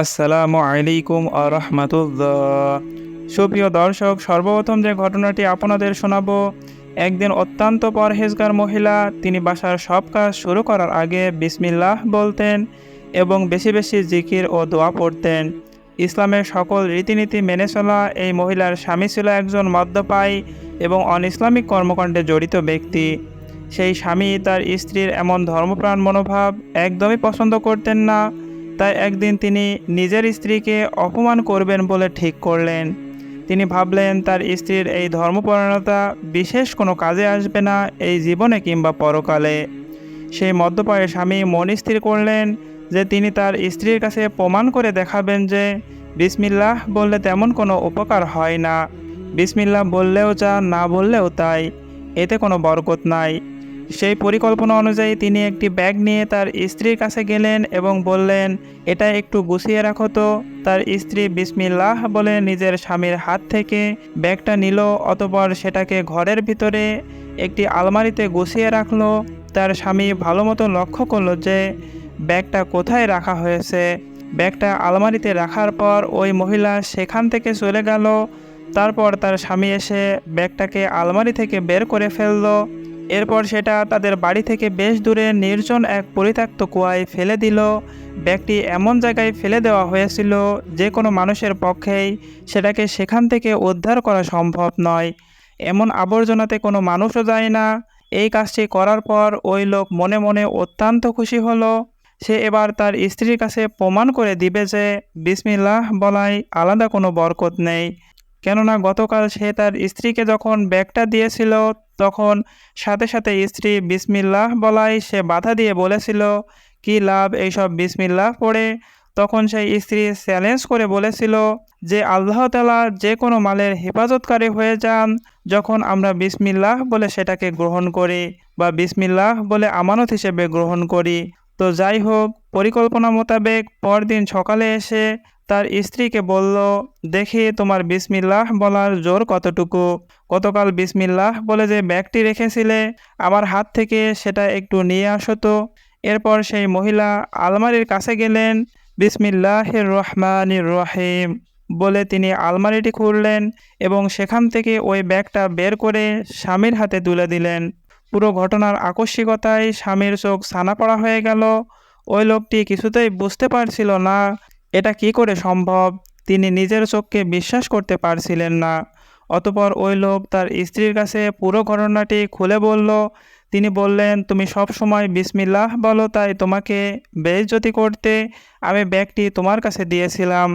আসসালামু আলাইকুম আ রহমাতুল্লাহ। সুপ্রিয় দর্শক, সর্বপ্রথম যে ঘটনাটি আপনাদের শোনাবো, একদিন অত্যন্ত পরহেজগার মহিলা, তিনি বাসার সব কাজ শুরু করার আগে বিসমিল্লাহ বলতেন এবং বেশি বেশি জিকির ও দোয়া পড়তেন। ইসলামের সকল রীতিনীতি মেনে চলা এই মহিলার স্বামী ছিল একজন মদ্যপায়ী এবং অনইসলামিক কর্মকাণ্ডে জড়িত ব্যক্তি। সেই স্বামী তার স্ত্রীর এমন ধর্মপ্রাণ মনোভাব একদমই পছন্দ করতেন না। তাই একদিন তিনি নিজের স্ত্রীকে অপমান করবেন বলে ঠিক করলেন। তিনি ভাবলেন, তার স্ত্রীর এই ধর্মপরায়ণতা বিশেষ কোনো কাজে আসবে না এই জীবনে কিংবা পরকালে। সেই মদ্যপায়ের স্বামী মন স্থির করলেন যে তিনি তার স্ত্রীর কাছে প্রমাণ করে দেখাবেন যে বিসমিল্লাহ বললে তেমন কোনো উপকার হয় না। বিসমিল্লাহ বললেও যা, না বললেও তাই। এতে কোনো বরকত নাই। সেই পরিকল্পনা অনুযায়ী তিনি একটি ব্যাগ নিয়ে তার স্ত্রীর কাছে গেলেন এবং বললেন, এটা একটু গুছিয়ে রাখো তো। তার স্ত্রী বিসমিল্লাহ বলে নিজের স্বামীর হাত থেকে ব্যাগটা নিল, অতপর সেটাকে ঘরের ভিতরে একটি আলমারিতে গুছিয়ে রাখল। তার স্বামী ভালো মতো লক্ষ্য করল যে ব্যাগটা কোথায় রাখা হয়েছে। ব্যাগটা আলমারিতে রাখার পর ওই মহিলা সেখান থেকে চলে গেল। তারপর তার স্বামী এসে ব্যাগটাকে আলমারি থেকে বের করে ফেলল। এরপর সেটা তাদের বাড়ি থেকে বেশ দূরে নির্জন এক পরিত্যক্ত কুয়ায় ফেলে দিল। ব্যাগটি এমন জায়গায় ফেলে দেওয়া হয়েছিল যে কোনো মানুষের পক্ষেই সেটাকে সেখান থেকে উদ্ধার করা সম্ভব নয়। এমন আবর্জনাতে কোনো মানুষও যায় না। এই কাজটি করার পর ওই লোক মনে মনে অত্যন্ত খুশি হলো। সে এবার তার স্ত্রীর কাছে প্রমাণ করে দিবে যে বিসমিল্লাহ বলাই আলাদা কোনো বরকত নেই। কেননা গতকাল সে তার স্ত্রীকে যখন ব্যাগটা দিয়েছিল তখন সাথে সাথে স্ত্রী বিসমিল্লাহ বলাই সে বাধা দিয়ে বলেছিল, কি লাভ এইসব বিসমিল্লাহ পড়ে? তখন সেই স্ত্রী চ্যালেঞ্জ করে বলেছিল, যে আল্লাহ তালা যে কোনো মালের হেফাজতকারী হয়ে যান যখন আমরা বিসমিল্লাহ বলে সেটাকে গ্রহণ করি বা বিসমিল্লাহ বলে আমানত হিসেবে গ্রহণ করি। তো যাই হোক, পরিকল্পনা মোতাবেক পরদিন সকালে এসে তার স্ত্রীকে বলল, দেখি তোমার বিসমিল্লাহ বলার জোর কতটুকু। গতকাল বিসমিল্লাহ বলে যে ব্যাগটি রেখেছিলে, আমার হাত থেকে সেটা একটু নিয়ে আসো তো। এরপর সেই মহিলা আলমারির কাছে গেলেন বিসমিল্লাহ রহমানির রহিম বলে তিনি আলমারিটি খুললেন এবং সেখান থেকে ওই ব্যাগটা বের করে স্বামীর হাতে তুলে দিলেন। পুরো ঘটনার আকস্মিকতায় স্বামীর চোখ ছানা পড়া হয়ে গেল। ওই লোকটি কিছুতেই বুঝতে পারছিল না এটা কি করে সম্ভব? তিনি নিজের চোখকে বিশ্বাস করতে পারছিলেন না। অতপর ওই লোক তার স্ত্রীর কাছে পুরো ঘটনাটি খুলে বলল, তিনি বললেন, তুমি সব সময় বিসমিল্লাহ বলো তাই তোমাকে বেইজ্জতি করতে আমি ব্যাগটি তোমার কাছে দিয়েছিলাম।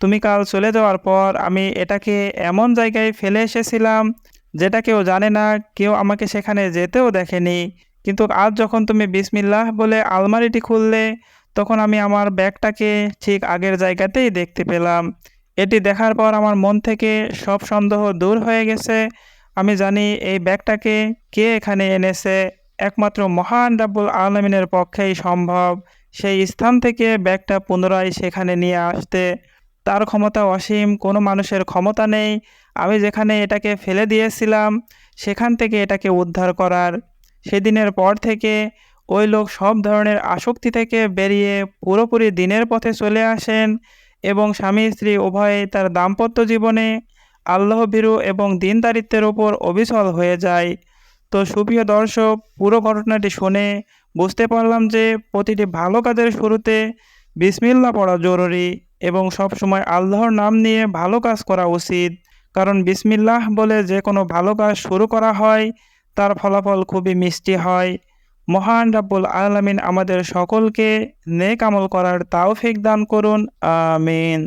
তুমি কাল চলে যাওয়ার পর আমি এটাকে এমন জায়গায় ফেলে এসেছিলাম যেটা কেউ জানে না, কেউ আমাকে সেখানে যেতেও দেখেনি। কিন্তু আজ যখন তুমি বিসমিল্লাহ বলে আলমারিটি খুললে তখন আমি আমার ব্যাগটাকে ঠিক আগের জায়গাতেই দেখতে পেলাম। এটি দেখার পর আমার মন থেকে সব সন্দেহ দূর হয়ে গেছে। আমি জানি এই ব্যাগটাকে কে এখানে এনেছে। একমাত্র মহান রাব্বুল আলমিনের পক্ষেই সম্ভব। সেই স্থান থেকে ব্যাগটা পুনরায় সেখানে নিয়ে আসতে। তার ক্ষমতা অসীম, কোনো মানুষের ক্ষমতা নেই। আমি যেখানে এটাকে ফেলে দিয়েছিলাম, সেখান থেকে এটাকে উদ্ধার করার। সেদিনের পর থেকে ওই লোক সব ধরনের আসক্তি থেকে বেরিয়ে পুরোপুরি দিনের পথে চলে আসেন এবং স্বামী স্ত্রী উভয়ে তার দাম্পত্য জীবনে আল্লাহ ভীরু এবং দিনদারিত্বের ওপর অবিচল হয়ে যায়। তো সুপ্রিয় দর্শক, পুরো ঘটনাটি শুনে বুঝতে পারলাম যে প্রতিটি ভালো কাজের শুরুতে বিসমিল্লা পড়া জরুরি এবং সবসময় আল্লাহর নাম নিয়ে ভালো কাজ করা উচিত। কারণ বিসমিল্লাহ বলে যে কোনো ভালো কাজ শুরু করা হয়, তার ফলাফল খুবই মিষ্টি হয়। মহান রাব্বুল আলমিন আমাদের সকলকে নেক আমল করার তাওফিক দান করুন আমিন।